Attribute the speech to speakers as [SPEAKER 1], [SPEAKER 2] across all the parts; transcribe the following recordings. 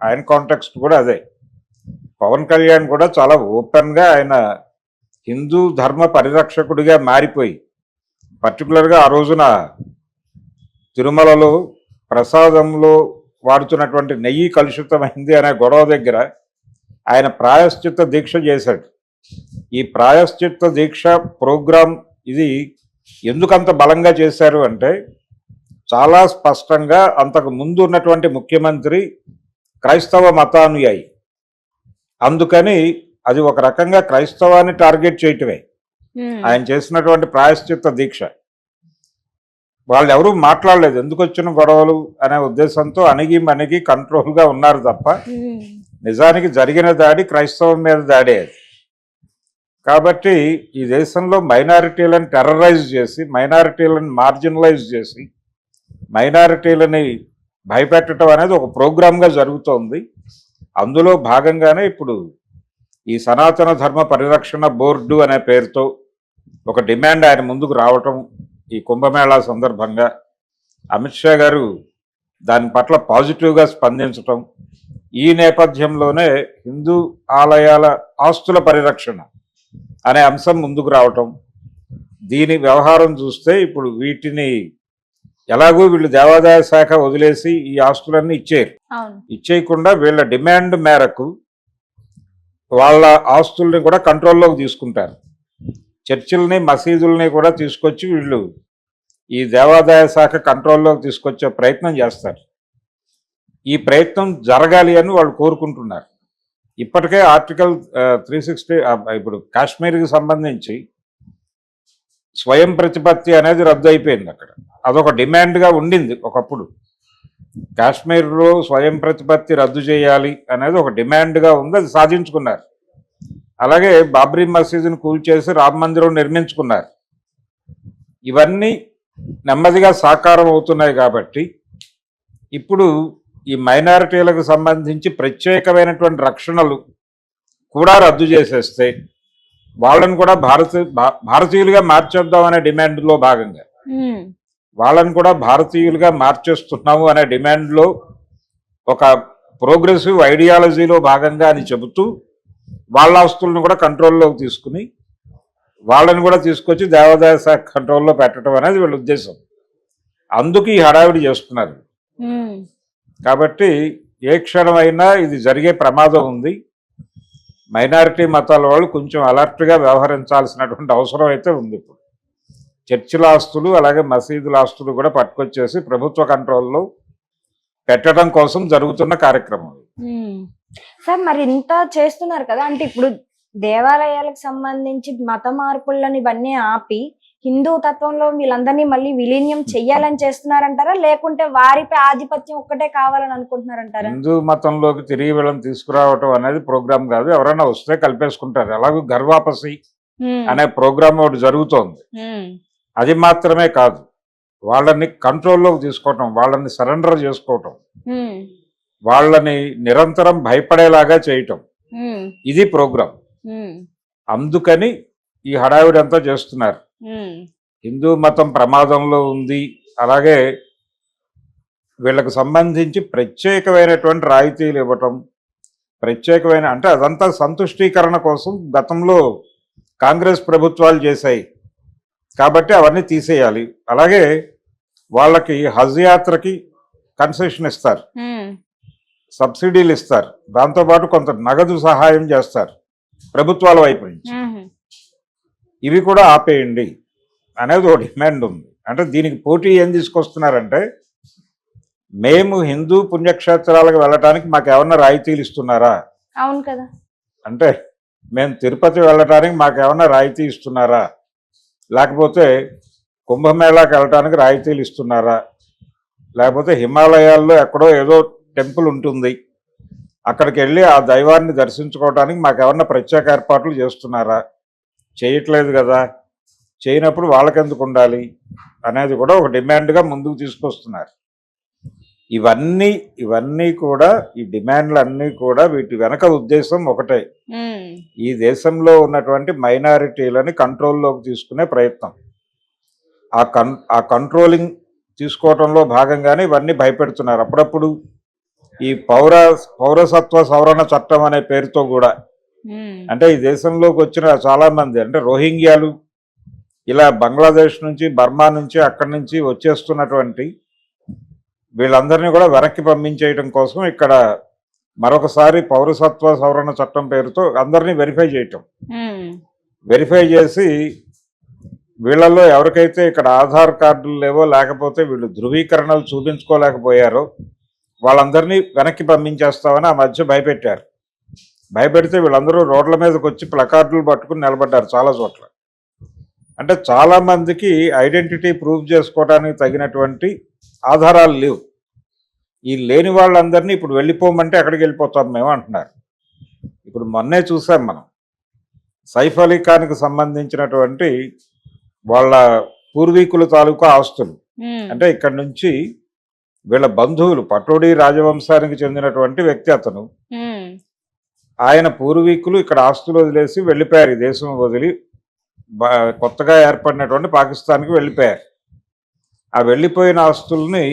[SPEAKER 1] ఆయన కాంటెక్స్ట్ కూడా అదే. పవన్ కళ్యాణ్ కూడా చాలా ఓపెన్గా ఆయన హిందూ ధర్మ పరిరక్షకుడిగా మారిపోయి పర్టికులర్గా ఆ రోజున తిరుమలలో ప్రసాదంలో వాడుతున్నటువంటి నెయ్యి కలుషితమైంది అనే గొడవ దగ్గర ఆయన ప్రాయశ్చిత్త దీక్ష చేశాడు. ఈ ప్రాయశ్చిత్త దీక్ష ప్రోగ్రాం ఇది ఎందుకంత బలంగా చేశారు అంటే చాలా స్పష్టంగా అంతకు ముందు ఉన్నటువంటి ముఖ్యమంత్రి క్రైస్తవ మతానుయాయి అందుకని అది ఒక రకంగా క్రైస్తవాన్ని టార్గెట్ చేయటమే. ఆయన చేసినటువంటి ప్రాయశ్చిత్త దీక్ష. వాళ్ళు ఎవరూ మాట్లాడలేదు. ఎందుకు వచ్చిన గొడవలు అనే ఉద్దేశంతో అణిగి మణిగి కంట్రోల్గా ఉన్నారు తప్ప నిజానికి జరిగిన దాడి క్రైస్తవం మీద దాడే అది. కాబట్టి ఈ దేశంలో మైనారిటీలను టెర్రరైజ్ చేసి మైనారిటీలను మార్జినలైజ్ చేసి మైనారిటీలని భయపెట్టడం అనేది ఒక ప్రోగ్రామ్గా జరుగుతోంది. అందులో భాగంగానే ఇప్పుడు ఈ సనాతన ధర్మ పరిరక్షణ బోర్డు అనే పేరుతో ఒక డిమాండ్ ఆయన ముందుకు రావటం ఈ కుంభమేళా సందర్భంగా అమిత్ షా గారు దాని పట్ల పాజిటివ్గా స్పందించటం ఈ నేపథ్యంలోనే హిందూ ఆలయాల ఆస్తుల పరిరక్షణ అనే అంశం ముందుకు రావటం దీని వ్యవహారం చూస్తే ఇప్పుడు వీటిని ఎలాగో వీళ్ళు దేవాదాయ శాఖ వదిలేసి ఈ ఆస్తులన్నీ
[SPEAKER 2] అవును.
[SPEAKER 1] ఇచ్చేయకుండా వీళ్ళ డిమాండ్ మేరకు వాళ్ళ ఆస్తుల్ని కూడా కంట్రోల్లోకి తీసుకుంటారు. చర్చిల్ని మసీదుల్ని కూడా తీసుకొచ్చి వీళ్ళు ఈ దేవాదాయ శాఖ కంట్రోల్లోకి తీసుకొచ్చే ప్రయత్నం చేస్తారు. ఈ ప్రయత్నం జరగాలి అని వాళ్ళు కోరుకుంటున్నారు. ఇప్పటికే ఆర్టికల్ త్రీ సిక్స్టీ ఇప్పుడు కాశ్మీర్కి సంబంధించి స్వయం ప్రతిపత్తి అనేది రద్దు అయిపోయింది అక్కడ. అదొక డిమాండ్గా ఉండింది ఒకప్పుడు. కాశ్మీర్లో స్వయం ప్రతిపత్తి రద్దు చేయాలి అనేది ఒక డిమాండ్గా ఉంది అది సాధించుకున్నారు. అలాగే బాబ్రీ మసీదును కూల్చేసి రామ మందిరం నిర్మించుకున్నారు. ఇవన్నీ నెమ్మదిగా సాకారం అవుతున్నాయి కాబట్టి ఇప్పుడు ఈ మైనారిటీలకు సంబంధించి ప్రత్యేకమైనటువంటి రక్షణలు కూడా రద్దు చేసేస్తే వాళ్ళని కూడా భారత భారతీయులుగా మార్చేద్దాం అనే డిమాండ్లో భాగంగా.
[SPEAKER 2] ఉమ్,
[SPEAKER 1] వాళ్ళని కూడా భారతీయులుగా మార్చేస్తున్నాము అనే డిమాండ్లో ఒక ప్రోగ్రెసివ్ ఐడియాలజీలో భాగంగా అని చెబుతూ వాళ్ళ ఆస్తులను కూడా కంట్రోల్లోకి తీసుకుని వాళ్ళని కూడా తీసుకొచ్చి దేవాదాయ శాఖ కంట్రోల్లో పెట్టడం అనేది వీళ్ళ ఉద్దేశం. అందుకు ఈ హడావిడి చేస్తున్నారు. కాబట్టి ఏ క్షణమైనా ఇది జరిగే ప్రమాదం ఉంది. మైనారిటీ మతాల వాళ్ళు కొంచెం అలర్ట్గా వ్యవహరించాల్సినటువంటి అవసరం అయితే ఉంది ఇప్పుడు. చర్చిల ఆస్తులు అలాగే మసీదుల ఆస్తులు కూడా పట్టుకొచ్చేసి ప్రభుత్వ కంట్రోల్లో పెట్టడం కోసం జరుగుతున్న కార్యక్రమం
[SPEAKER 2] సార్ మరి ఇంత చేస్తున్నారు కదా అంటే ఇప్పుడు దేవాలయాలకు సంబంధించి మత మార్పులను ఇవన్నీ ఆపి హిందూ తత్వంలో వీళ్ళందరినీ మళ్ళీ విలీనం చెయ్యాలని చేస్తున్నారంటారా? లేకుంటే వారిపై ఆధిపత్యం ఒక్కటే కావాలని అనుకుంటున్నారంటారా?
[SPEAKER 1] హిందూ మతంలోకి తిరిగి వీళ్ళని తీసుకురావటం అనేది ప్రోగ్రామ్ కాదు. ఎవరైనా వస్తే కలిపేసుకుంటారు. ఎలాగో గర్వాపసి అనే ప్రోగ్రామ్ ఒకటి జరుగుతోంది. అది మాత్రమే కాదు. వాళ్ళని కంట్రోల్లోకి తీసుకోవటం వాళ్ళని సరెండర్ చేసుకోవటం వాళ్ళని నిరంతరం భయపడేలాగా చేయటం. ఇది ప్రోగ్రాం. అందుకని ఈ హడావిడి అంతా చేస్తున్నారు. హిందూ మతం ప్రమాదంలో ఉంది. అలాగే వీళ్ళకు సంబంధించి ప్రత్యేకమైనటువంటి రాయితీలు ఇవ్వటం ప్రత్యేకమైన అంటే అదంతా సంతుష్టీకరణ కోసం గతంలో కాంగ్రెస్ ప్రభుత్వాలు చేశాయి. కాబట్టి అవన్నీ తీసేయాలి. అలాగే వాళ్ళకి హజ్ యాత్రకి కన్సెషన్ ఇస్తారు. సబ్సిడీలు ఇస్తారు. దాంతోపాటు కొంత నగదు సహాయం చేస్తారు. ప్రభుత్వాల వైపు నుంచి. ఇవి కూడా ఆపేయండి అనేది ఒక డిమాండ్ ఉంది. అంటే దీనికి పోటీ ఏం తీసుకొస్తున్నారంటే మేము హిందూ పుణ్యక్షేత్రాలకు వెళ్ళటానికి మాకు ఏమన్నా రాయితీలు ఇస్తున్నారా?
[SPEAKER 2] అవును కదా.
[SPEAKER 1] అంటే మేము తిరుపతి వెళ్ళటానికి మాకు ఏమన్నా రాయితీ ఇస్తున్నారా? లేకపోతే కుంభమేళాకి వెళ్ళటానికి రాయితీలు ఇస్తున్నారా? లేకపోతే హిమాలయాల్లో ఎక్కడో ఏదో టెంపుల్ ఉంటుంది. అక్కడికి వెళ్ళి ఆ దైవాన్ని దర్శించుకోవడానికి మాకు ఏమన్నా ప్రత్యేక ఏర్పాట్లు చేస్తున్నారా? చేయట్లేదు కదా చేయనప్పుడు వాళ్ళకెందుకు ఉండాలి అనేది కూడా ఒక డిమాండ్గా ముందుకు తీసుకొస్తున్నారు. ఇవన్నీ ఇవన్నీ కూడా ఈ డిమాండ్లు అన్నీ కూడా వీటి వెనక ఉద్దేశం ఒకటే. ఈ దేశంలో ఉన్నటువంటి మైనారిటీలని కంట్రోల్లోకి తీసుకునే ప్రయత్నం. ఆ కన్ ఆ కంట్రోలింగ్ తీసుకోవటంలో భాగంగానే ఇవన్నీ భయపెడుతున్నారు. అప్పుడప్పుడు ఈ పౌర పౌరసత్వ సవరణ చట్టం అనే పేరుతో కూడా అంటే ఈ దేశంలోకి వచ్చిన చాలా మంది అంటే రోహింగ్యాలు ఇలా బంగ్లాదేశ్ నుంచి బర్మా నుంచి అక్కడి నుంచి వచ్చేస్తున్నటువంటి వీళ్ళందరినీ కూడా వెనక్కి పంపించేయడం కోసం ఇక్కడ మరొకసారి పౌరసత్వ సవరణ చట్టం పేరుతో అందరినీ వెరిఫై చేయటం. వెరిఫై చేసి వీళ్ళల్లో ఎవరికైతే ఇక్కడ ఆధార్ కార్డులు లేవో లేకపోతే వీళ్ళు ధృవీకరణలు చూపించుకోలేకపోయారో వాళ్ళందరినీ వెనక్కి పంపించేస్తామని ఆ మధ్య భయపెట్టారు. భయపెడితే వీళ్ళందరూ రోడ్ల మీదకి వచ్చి ప్లకార్డులు పట్టుకుని నిలబడ్డారు చాలా చోట్ల. అంటే చాలా మందికి ఐడెంటిటీ ప్రూవ్ చేసుకోవడానికి తగినటువంటి ఆధారాలు లేవు. ఈ లేని వాళ్ళందరినీ ఇప్పుడు వెళ్ళిపోమంటే ఎక్కడికి వెళ్ళిపోతాం మేము అంటున్నారు. ఇప్పుడు మొన్నే చూసాం మనం. సైఫ్ అలీ ఖాన్కి సంబంధించినటువంటి వాళ్ళ పూర్వీకుల తాలూకా ఆస్తులు. అంటే ఇక్కడ నుంచి వీళ్ళ బంధువులు పటోడి రాజవంశానికి చెందినటువంటి వ్యక్తి అతను ఆయన పూర్వీకులు ఇక్కడ ఆస్తులు వదిలేసి వెళ్ళిపోయారు. ఈ దేశం వదిలి కొత్తగా ఏర్పడినటువంటి పాకిస్తాన్కి వెళ్ళిపోయారు. ఆ వెళ్ళిపోయిన ఆస్తుల్ని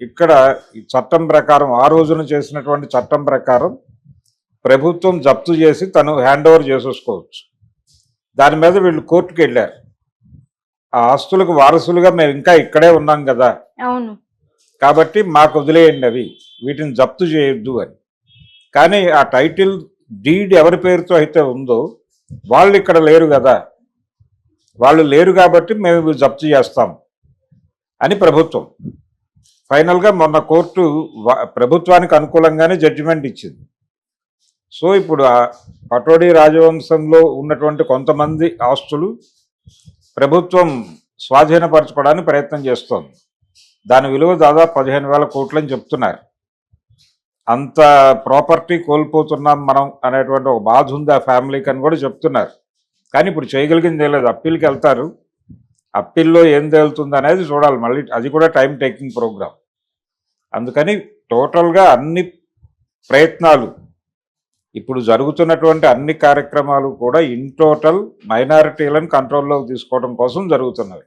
[SPEAKER 1] ఇక్కడ ఈ చట్టం ప్రకారం ఆ రోజున చేసినటువంటి చట్టం ప్రకారం ప్రభుత్వం జప్తు చేసి తను హ్యాండ్ ఓవర్ చేసేసుకోవచ్చు. దాని మీద వీళ్ళు కోర్టుకు వెళ్ళారు. ఆ ఆస్తులకు వారసులుగా మేము ఇంకా ఇక్కడే ఉన్నాం కదా.
[SPEAKER 2] అవును.
[SPEAKER 1] కాబట్టి మాకు వదిలేయండి అవి. వీటిని జప్తు చేయొద్దు అని. కానీ ఆ టైటిల్ డీడ్ ఎవరి పేరుతో అయితే ఉందో వాళ్ళు ఇక్కడ లేరు కదా. వాళ్ళు లేరు కాబట్టి మేము జప్తు చేస్తాం అని ప్రభుత్వం. ఫైనల్గా మొన్న కోర్టు ప్రభుత్వానికి అనుకూలంగానే జడ్జిమెంట్ ఇచ్చింది. సో ఇప్పుడు ఆ పటోడీ రాజవంశంలో ఉన్నటువంటి కొంతమంది ఆస్తులు ప్రభుత్వం స్వాధీనపరచుకోవడానికి ప్రయత్నం చేస్తోంది. దాని విలువ దాదాపు పదిహేను వేల కోట్లు అని చెప్తున్నారు. అంత ప్రాపర్టీ కోల్పోతున్నాం మనం అనేటువంటి ఒక బాధ ఉంది ఆ ఫ్యామిలీకి అని కూడా చెప్తున్నారు. కానీ ఇప్పుడు చేయగలిగింది లేదు. అప్పీల్కి వెళ్తారు. అప్పీల్లో ఏం తేలుతుంది అనేది చూడాలి. మళ్ళీ అది కూడా టైం టేకింగ్ ప్రోగ్రామ్ అందుకని టోటల్గా అన్ని ప్రయత్నాలు ఇప్పుడు జరుగుతున్నటువంటి అన్ని కార్యక్రమాలు కూడా ఇన్ టోటల్ మైనారిటీలను కంట్రోల్లోకి తీసుకోవడం కోసం జరుగుతున్నవి.